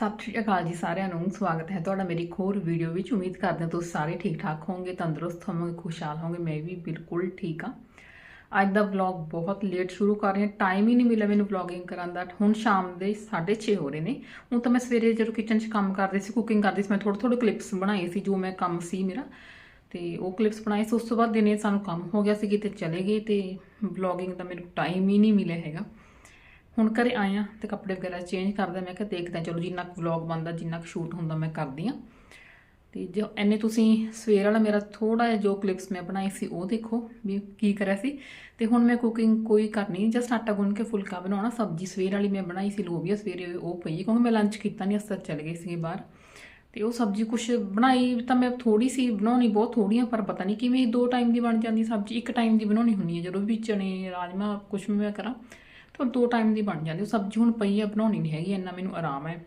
ਸਤਿ ਸ਼੍ਰੀ ਅਕਾਲ ਜੀ ਸਾਰਿਆਂ ਨੂੰ, ਸਵਾਗਤ ਹੈ ਤੁਹਾਡਾ ਮੇਰੀ ਇੱਕ ਹੋਰ ਵੀਡੀਓ ਵਿੱਚ। ਉਮੀਦ ਕਰਦੇ ਹਾਂ ਤੁਸੀਂ ਸਾਰੇ ਠੀਕ ਠਾਕ ਹੋਵੋਗੇ, ਤੰਦਰੁਸਤ ਹੋਵੋਗੇ, ਖੁਸ਼ਹਾਲ ਹੋਵੋਗੇ, ਮੈਂ ਵੀ ਬਿਲਕੁਲ ਠੀਕ ਹਾਂ। ਅੱਜ ਦਾ ਵਲੌਗ ਬਹੁਤ ਲੇਟ ਸ਼ੁਰੂ ਕਰ ਰਹੀ ਹਾਂ ਟਾਈਮ ਹੀ ਨਹੀਂ ਮਿਲਿਆ ਮੈਨੂੰ ਵਲੌਗਿੰਗ ਕਰਨ ਦਾ। ਹੁਣ ਸ਼ਾਮ ਦੇ 6:30 ਹੋ ਰਹੇ ਨੇ। ਹੁਣ ਤਾਂ ਮੈਂ ਸਵੇਰੇ ਜਦੋਂ ਕਿਚਨ 'ਚ ਕੰਮ ਕਰਦੀ ਸੀ ਕੁਕਿੰਗ ਕਰਦੀ ਸੀ, ਮੈਂ ਥੋੜੇ ਥੋੜੇ ਕਲਿੱਪਸ ਬਣਾਏ ਸੀ, ਜੋ ਮੈਂ ਕੰਮ ਸੀ ਮੇਰਾ। ਤੇ ਉਹ ਕਲਿੱਪਸ ਬਣਾਏ ਸੀ, ਉਸ ਤੋਂ ਬਾਅਦ ਦਿਨੇ ਸਾਨੂੰ ਕੰਮ ਹੋ ਗਿਆ ਸੀ, ਕਿਤੇ ਚਲੇ ਗਏ ਤੇ ਵਲੌਗਿੰਗ ਦਾ ਮੈਨੂੰ ਟਾਈਮ ਹੀ ਨਹੀਂ ਮਿਲਿਆ ਹੈਗਾ। ਹੁਣ ਘਰੇ ਆਏ ਆ ਤੇ ਕੱਪੜੇ ਵਗੈਰਾ ਚੇਂਜ ਕਰਦੇ ਮੈਂ ਕਿਹਾ ਦੇਖਦੇ ਚਲੋ ਜਿੰਨਾ ਕੁ ਵਲੌਗ ਬਣਦਾ, ਜਿੰਨਾ ਕੁ ਸ਼ੂਟ ਹੁੰਦਾ ਮੈਂ ਕਰਦੀ ਆ। ਤੇ ਜੋ ਐਨੇ ਤੁਸੀਂ ਸਵੇਰ ਵਾਲਾ ਮੇਰਾ ਥੋੜਾ ਜਿਹਾ ਜੋ ਕਲਿੱਪਸ ਮੈਂ ਬਣਾਈ ਸੀ ਉਹ ਦੇਖੋ ਵੀ ਕੀ ਕਰਿਆ ਸੀ। ਤੇ ਹੁਣ ਮੈਂ ਕੁਕਿੰਗ ਕੋਈ ਕਰਨੀ ਜਸਟ ਆਟਾ ਗੁੰਨ ਕੇ ਫੁਲਕਾ ਬਣਾਉਣਾ। ਸਬਜ਼ੀ ਸਵੇਰ ਵਾਲੀ ਮੈਂ ਬਣਾਈ ਸੀ। ਲੋਬੀਆ ਸਵੇਰੇ ਉਹ ਪਈ ਕਿਉਂਕਿ ਮੈਂ ਲੰਚ ਕੀਤਾ ਨਹੀਂ ਅਸਰ ਚਲੇ ਗਈ ਸੀ ਬਾਹਰ। ਤੇ ਉਹ ਸਬਜ਼ੀ ਕੁਛ ਬਣਾਈ ਤਾਂ ਮੈਂ ਥੋੜੀ ਸੀ, ਬਣਾਉਣੀ ਬਹੁਤ ਥੋੜੀਆਂ ਪਰ ਪਤਾ ਨਹੀਂ ਕਿਵੇਂ ਦੋ ਟਾਈਮ ਦੀ ਬਣ ਜਾਂਦੀ ਸਬਜ਼ੀ। ਇੱਕ ਟਾਈਮ ਦੀ ਬਣਾਉਣੀ ਹੁੰਦੀ ਹੈ ਜਦੋਂ ਵੀ ਚਣੇ ਰਾਜਮਾ ਕੁਛ ਵੀ ਮੈਂ ਕਰਾਂ। ਤਾਂ ਦੋ ਟਾਈਮ ਦੀ ਬਣ ਜਾਂਦੀ ਉਹ ਸਬਜ਼ੀ ਹੁਣ ਪਈ ਆ ਬਣਾਉਣੀ ਨਹੀਂ ਹੈਗੀ, ਇੰਨਾ ਮੈਨੂੰ ਆਰਾਮ ਹੈ।